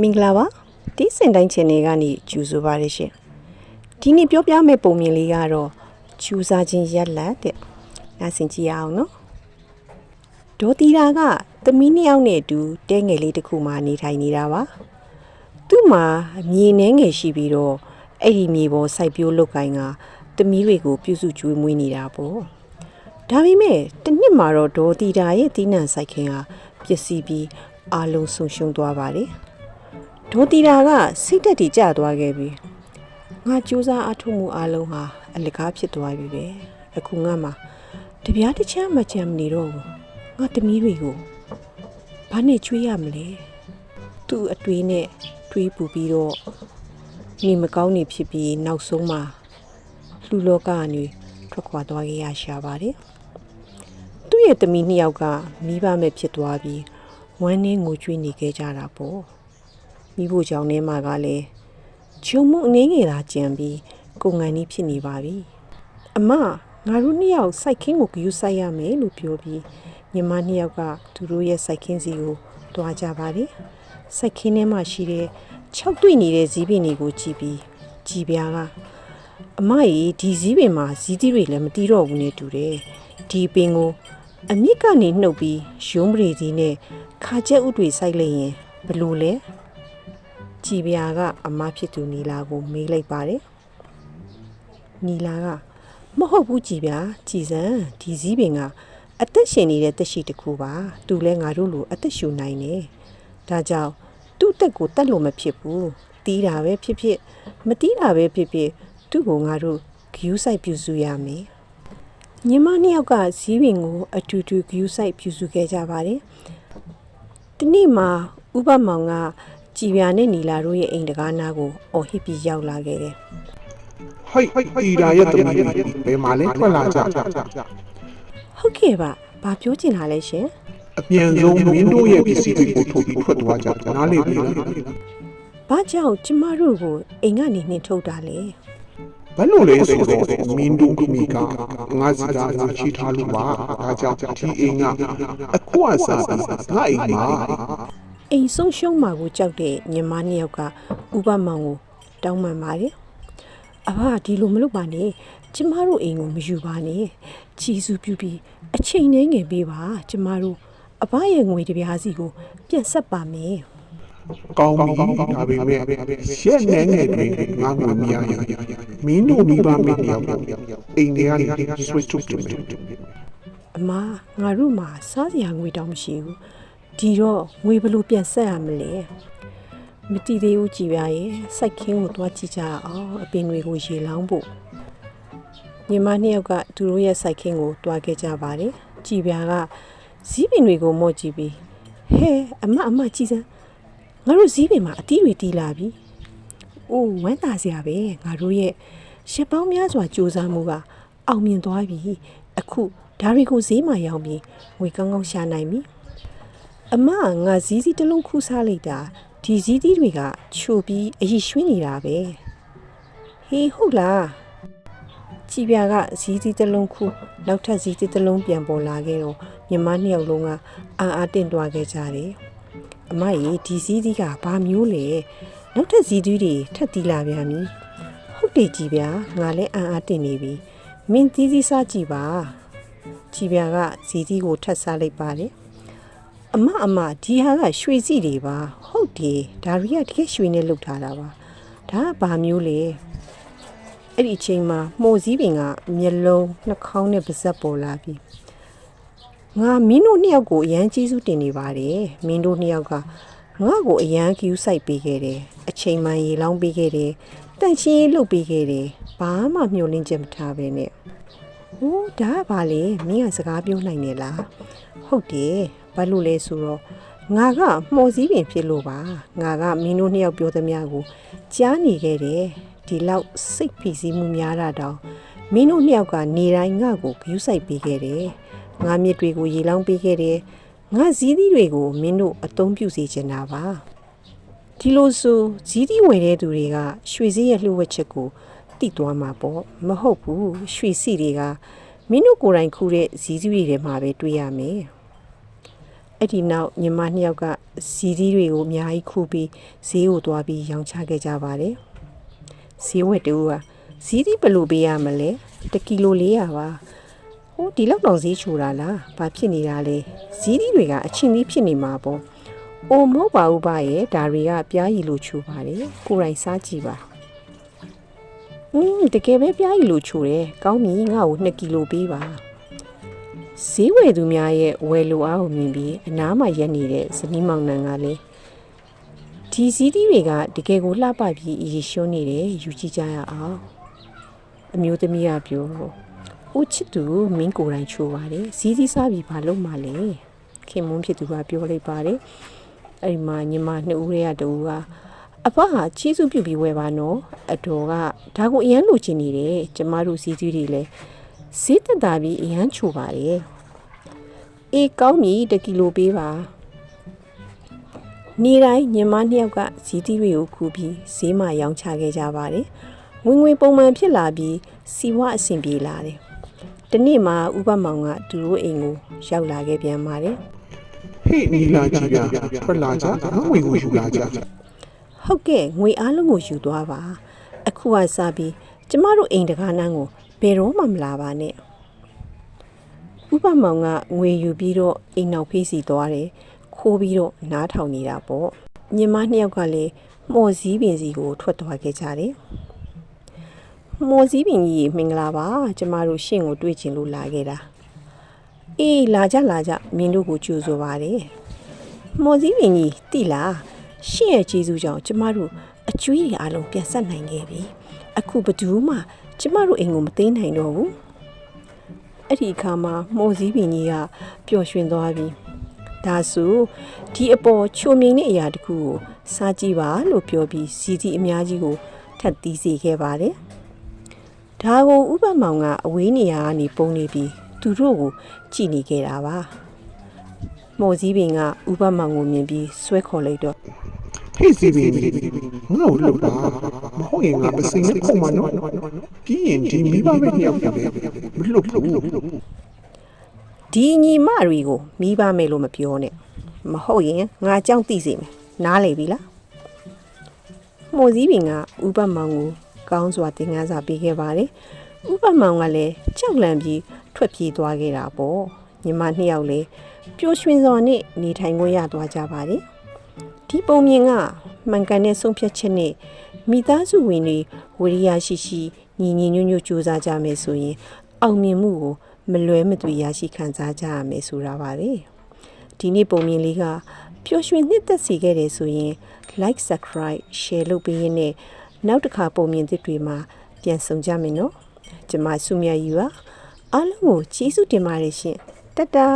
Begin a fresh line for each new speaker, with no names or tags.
မင်္ဂလာပါတီးစင်တိုင်းချန်နယ်ကနေကျူဆိုပါရရှင်ဒီနေ့ပြောပြမယ့်ပုံမြင်လေးကတော့ကျူစားခြင်းရက်လက်တဲ့နားဆင်ကြည့်ရအောင်နော်ဒေါ်တီတာကသမီးနှစ်ယောက်နဲ့အတူတဲငယ်လေးတစ်ခုမှနေထိုင်နေတာပါသူ့မှာမြေနှဲငယ်ရှိပြီးတော့အဲ့ဒီမြေပေါ်စိုက်ပျိုးလုပ်ကိုင်ကသမီးတွေကိုပြုစုကျွေးမွေးနေတာပေါ့ဒါပေမဲ့တစ်နှစ်မှာတော့ဒေါ်တီတာရဲ့တီးနှံစိုက်ခင်းဟာပျက်စီးပြီးအလုံးဆုံးရှုံးသွားပါတယ် ဒေါ်တီတာကစိတ်တက်တီကျသွားခဲ့ပြီငါစူးစမ်းအထုမှုအလုံးဟာအလကားဖြစ်သွားပြီပဲအခုငါမှတပြားတစ်ချမ်းမချမ်းမနေတော့ဘူးငါသမီးတွေကိုဘာနဲ့ချွေးရမလဲသူ့အတွေးနဲ့တွေးပူပြီးတော့နေမကောင်းနေဖြစ်ပြီးနောက်ဆုံးမှာလူလောကကနေထွက်ခွာသွားခဲ့ရရှာပါတယ်သူ့ရဲ့သမီးနှစ်ယောက်ကမိဘမဲ့ဖြစ်သွားပြီးဝမ်းနဲ့ငိုကြွေးနေခဲ့ကြတာပေါ့ မိဖို့ကြောင့်ထဲမှာကလည်းဂျုံမှုအနေငယ်သာကြံပြီးကိုငန်ကြီးဖြစ်နေပါပြီအမငါတို့နှစ်ယောက်စိုက်ခင်းကိုဂယူစိုက်ရမယ်လို့ပြောပြီးညီမနှစ်ယောက်ကသူတို့ရဲ့စိုက်ခင်းစီကိုတွားကြပါတယ်စိုက်ခင်းထဲမှာရှိတဲ့၆တွေ့နေတဲ့ဇီးပင်တွေကိုကြည့်ပြီးကြည်ပြားကအမကြီးဒီဇီးပင်မှာဇီးသီးတွေလည်းမတီးတော့ဘူးနဲ့တူတယ်ဒီပင်ကိုအမြစ်ကနေနှုတ်ပြီးရုံးပရိသီးနဲ့ခါကျက်ဥတွေစိုက်လိုက်ရင်ဘယ်လိုလဲ ကြည်ပြာကအမဖြစ်သူနီလာကိုမေးလိုက်ပါတယ်။နီလာကမဟုတ်ဘူးကြည်ပြာကြည်စံဒီစည်းပင်ကအသက်ရှင်နေတဲ့တက်ရှိတစ်ခုပါ။သူလဲငါတို့လိုအသက်ရှူနိုင်နေ။ဒါကြောင့်သူ့တက်ကိုတတ်လို့မဖြစ်ဘူး။တီးတာပဲဖြစ်ဖြစ်မတီးတာပဲဖြစ်ဖြစ်သူ့ကိုငါတို့ဂယူးဆိုင်ပြုစုရမယ်။ညီမနှစ်ယောက်ကဇီးပင်ကိုအတူတူဂယူးဆိုင်ပြုစုခဲ့ကြပါတယ်။ဒီနေ့မှာဥပမောင်က ကြည်ပြာနဲ့နီလာတို့ရဲ့အိမ်တကားနားကိုအော်ဟစ်ပြီးရောက်လာခဲ့တယ်
ဟိတ်တီတာရဲ့တမီးဘယ်မှာလဲထွက်လာကြ။
ဟုတ်ကဲ့ပါ။ဘာပြောချင်တာလဲရှင်
အပြန်ဆုံးမင်းတို့ရဲ့ပစ္စည်းတွေကိုထုတ်ပြီးထွက်သွားကြနားလေပြီလား။
ဘာကြောင့်ကျမတို့ကိုအိမ်ကနေနှင်ထုတ်တာလဲ
ဘယ်လိုလဲဆိုတော့မင်းတို့ကမိကငါစီတာငါချီထားလို့ပါဒါကြောင့်ဒီအိမ်ကအခွာစားပြီးငါအိမ်မှာ။
အိမ်ဆုံးရှုံးမှာကိုကြောက်တဲ့ညီမနှစ်ယောက်ကဥပမောင်ကိုတောင်းပန်ပါတယ်။အဘဒီလိုမလုပ်ပါနဲ့။ကျမတို့အိမ်ကိုမယူပါနဲ့။ချီစုပြူပြီးအချိန်နဲ့ငယ်ပေးပါကျမတို့အဘရဲ့ငွေတစ်ပြားစီကိုပြန်ဆက်ပါမယ်။
ကောင်းပြီဒါပေမဲ့ရက်နေနေတွေငါ့ကိုမရရမင်းတို့မိဘမင်းတယောက်အိမ်ထဲကနေဆွေးထုတ်တယ်
အမငါတို့မှာစားစရာငွေတောင်မရှိဘူး ဒီတော့ငွေဘယ်လို့ပြန်ဆက်ရမလဲမတိသေးဘူးကြည်ပြရဲ့စိုက်ခင်းကိုသွားကြည့်ကြအောင်အပင်တွေကိုရေလောင်းဖို့ညီမနှစ်ယောက်ကသူတို့ရဲ့စိုက်ခင်းကိုတွားခဲ့ကြပါတယ်ကြည်ပြကဇီးပင်တွေကိုမော့ကြည့်ပြီးဟဲအမအမကြည်စမ်းငါတို့ဇီးပင်မှာအတီးတွေတီးလာပြီအိုးဝမ်းသာစရာပဲငါတို့ရဲ့ရှစ်ပေါင်းများစွာစူးစမ်းမှုကအောင်မြင်သွားပြီအခုဒါတွေကိုဈေးမှာရောင်းပြီးငွေကောင်းကောင်းရှာနိုင်ပြီ အမကငါဇီးစီတစ်လုံးခူးစားလိုက်တာဒီဇီးသီးတွေကချိုပြီးအရည်ရွှင်းနေတာပဲဟေးဟုတ်လားကြည်ပြာကဇီးသီးတစ်လုံးခူးနောက်ထပ်ဇီးသီးတစ်လုံးပြန်ပေါ်လာခဲ့တော့ညီမနှစ်ယောက်လုံးကအာအာတင့်တွားခဲ့ကြတယ်အမကြီးဒီဇီးသီးကဘာမျိုးလဲနောက်ထပ်ဇီးသီးတွေထပ်တီးလာပြန်ပြီဟုတ်တယ်ကြည်ပြာငါလည်းအာအာတင့်နေပြီမင်းသီးသီးစားကြည့်ပါကြည်ပြာကဇီးသီးကိုထပ်စားလိုက်ပါတယ် အမအမဒီဟာကရွှေစီတွေပါဟုတ်တယ်ဒါရီကတကယ်ရွှေနဲ့လုပ်ထားတာပါဒါကဘာမျိုးလဲအဲ့ဒီအချိန်မှာမှုံစည်းပင်ကမျက်လုံးနှာခေါင်းနဲ့ပါးစပ်ပေါ်လာပြီငါမင်းတို့နှစ်ယောက်ကိုအရန်ကျေးဇူးတင်နေပါတယ်မင်းတို့နှစ်ယောက်ကငါ့ကိုအရန်ကျူးဆိုင်ပေးခဲ့တယ်အချိန်မှန်ရေလောင်းပေးခဲ့တယ်တန့်ရှင်းရေးလုပ်ပေးခဲ့တယ်ဘာမှမျှော်လင့်ချက်မထားပဲနဲ့ ဟိုးဒါကဘာလဲမင်းကစကားပြောနိုင်နေလားဟုတ်တယ်ဘာလို့လဲဆိုတော့ငါကမှော်စည်းပင်ဖြစ်လို့ပါငါကမင်းတို့နှစ်ယောက်ပြောသမျှကိုကြားနေခဲ့တယ်ဒီလောက်စိတ်ဖိစီးမှုများတာတောင်မင်းတို့နှစ်ယောက်ကနေတိုင်းငါ့ကိုဂယူးဆိုင်ပေးခဲ့တယ်ငါမြစ်တွေကိုရေလောင်းပေးခဲ့တယ်ငါဇီးသီးတွေကိုမင်းတို့အသုံးပြုစေချင်တာပါဒီလိုဆိုဇီးတီဝယ်တဲ့သူတွေကရွှေစည်းရဲ့လှုပ်ဝက်ချက်ကို တိသွားမှာပေါ့မဟုတ်ဘူးရွှေစီတွေကမင်းတို့ကိုယ်တိုင်ခူးတဲ့ဇီးစည်းတွေထဲမှာပဲတွေ့ရမယ်အဲ့ဒီနောက်ညီမနှစ်ယောက်ကစီဒီတွေကိုအများကြီးခူးပြီးဈေးကိုသွားပြီးရောင်းချခဲ့ကြပါတယ်ဈေးဝက်တူကဈေးဒီဘယ်လိုပေးရမလဲတစ်ကီလို400ပါဟိုဒီလောက်တော့ဈေးချိုတာလားဘာဖြစ်နေတာလဲဈေးဒီတွေကအချင်းကြီးဖြစ်နေမှာပေါ့အိုမဟုတ်ပါဘူးပါရဲ့ဒါတွေကပြားရည်လို့ချိုပါတယ်ကိုယ်တိုင်စားကြည့်ပါ อืมတကယ်ပဲပြားရည်လို့ချိုတယ်ကောင်းပြီငါ့ကို2ကီလိုပေးပါဈေးဝယ်သူများရဲ့ဝယ်လိုအားကိုမြင်ပြီးအနားမှာရက်နေတဲ့ဇနီးမောင်နှံကလည်းဒီစီးတီးတွေကတကယ်ကိုလှပပြီးရေရွှန်းနေတယ်ယူကြည့်ကြရအောင်အမျိုးသမီးကပြောဦးချစ်သူမင်းကိုယ်တိုင်ချိုးပါတယ်စီးစီးစားပြီးဘာလုပ်မှလဲခင်မွန်းဖြစ်သူကပြောလိုက်ပါတယ်အဲ့ဒီမှာညီမနှစ်ဦးရဲ့တူက အဖဟာချီးစုပြုတ်ပြီးဝယ်ပါနော်အတော်ကဒါကိုအရန်လိုချင်နေတယ်ကျမတို့စီးတီးတွေလည်းဈေးတက်တာပြီးအရန်ချိုပါတယ်အေးကောင်းပြီတစ်ကီလိုပေးပါနေတိုင်းညီမနှစ်ယောက်ကဇီတီတွေကိုခူပြီးဈေးမှာရောင်းချခဲ့ကြပါတယ်ဝင်ငွေပုံမှန်ဖြစ်လာပြီးစီဝအဆင်ပြေလာတယ်တနေ့မှာဥပမောင်ကသူတို့အိမ်ကိုရောက်လာခဲ့ပြန်ပါတယ်
ဟေ့နီလာကြည့်ပြထွက်လာကြငါဝင်ကိုယူလာကြ
ဟုတ်ကဲ့ငွေအားလုံးကိုယူသွားပါအခုကစပြီးကျမတို့အိမ်တကားနှန်းကိုဘယ်တော့မှမလာပါနဲ့ဥပမောင်ကငွေယူပြီးတော့အိမ်နောက်ဖေးစီသွားတယ်ခိုးပြီးတော့နားထောင်နေတာပေါ့ညီမနှစ်ယောက်ကလည်းမော်စည်းပင်စီကိုထွက်သွားခဲ့ကြတယ်မော်စည်းပင်ကြီးမင်္ဂလာပါကျမတို့ရှင့်ကိုတွေ့ချင်လို့လာခဲ့တာအေးလာကြလာကြမင်းတို့ကိုကြိုဆိုပါတယ်မော်စည်းပင်ကြီးတိလား ရှင့်ရဲ့ကျေးဇူးကြောင့်ကျမတို့အကျွေးတွေအားလုံးပြန်ဆက်နိုင်ခဲ့ပြီအခုဘယ်သူမှကျမတို့အိမ်ကိုမသိမ်းနိုင်တော့ဘူးအဲ့ဒီအခါမှာမော်စည်းပင်ကြီးကပျော်ရွှင်သွားပြီဒါဆိုဒီအပေါ်ချိုမြိန်တဲ့အရာတစ်ခုကိုစားကြည့်ပါလို့ပြောပြီးစီစီအများကြီးကိုထပ်သီးစေခဲ့ပါတယ်ဒါကိုဥပမောင်ကအဝေးနေရာကနေပုံနေပြီးသူတို့ကိုကြည်နေခဲ့တာပါမော်စည်းပင်ကဥပမောင်ကိုမြင်ပြီးဆွဲခေါ်လိုက်တော့
ဟေ့စီဘင်းငါ့ကိုလှုပ်တာမဟုတ်ရင်ငါပစိမ့်နဲ့ခုံမနော်ပြီးရင်ဒီမိဘပဲနှစ်ယောက်ပဲမလှုပ်ဘူး
ဒီညီမတွေကိုမိဘမယ်လို့မပြောနဲ့မဟုတ်ရင်ငါကြောင့်သိစေမယ်နားလေပြီလားမော်စည်းပင်ကဥပမောင်ကိုကောင်းစွာသင်ခန်းစာပေးခဲ့ပါတယ်ဥပမောင်ကလည်းကြောက်လန့်ပြီးထွက်ပြေးသွားခဲ့တာပေါ့ညီမနှစ်ယောက်လည်းပျော်ရွှင်စွာနဲ့နေထိုင်ခွင့်ရသွားကြပါတယ် ဒီပုံမြင်ကမှန်ကန်တဲ့ဆုံးဖြတ်ချက်နဲ့မိသားစုဝင်တွေဝိရိယရှိရှိညီညီညွတ်ညွတ်ကြိုးစားကြမယ်ဆိုရင် အောင်မြင်မှုကိုမလွဲမသွေရရှိခံစားကြရမယ်ဆိုတာပါပဲဒီနေ့ပုံမြင်လေးကပျော်ရွှင်နှစ်သက်စေခဲ့တယ်ဆိုရင် like subscribe share လုပ်ပေးရင်းနဲ့နောက်တစ်ခါပုံမြင်သစ်တွေမှာပြန်ဆောင်ကြမယ်နော်ကျွန်မဆုမြတ်ယူပါအားလုံးကိုကျေးဇူးတင်ပါတယ်ရှင်တတ်တာ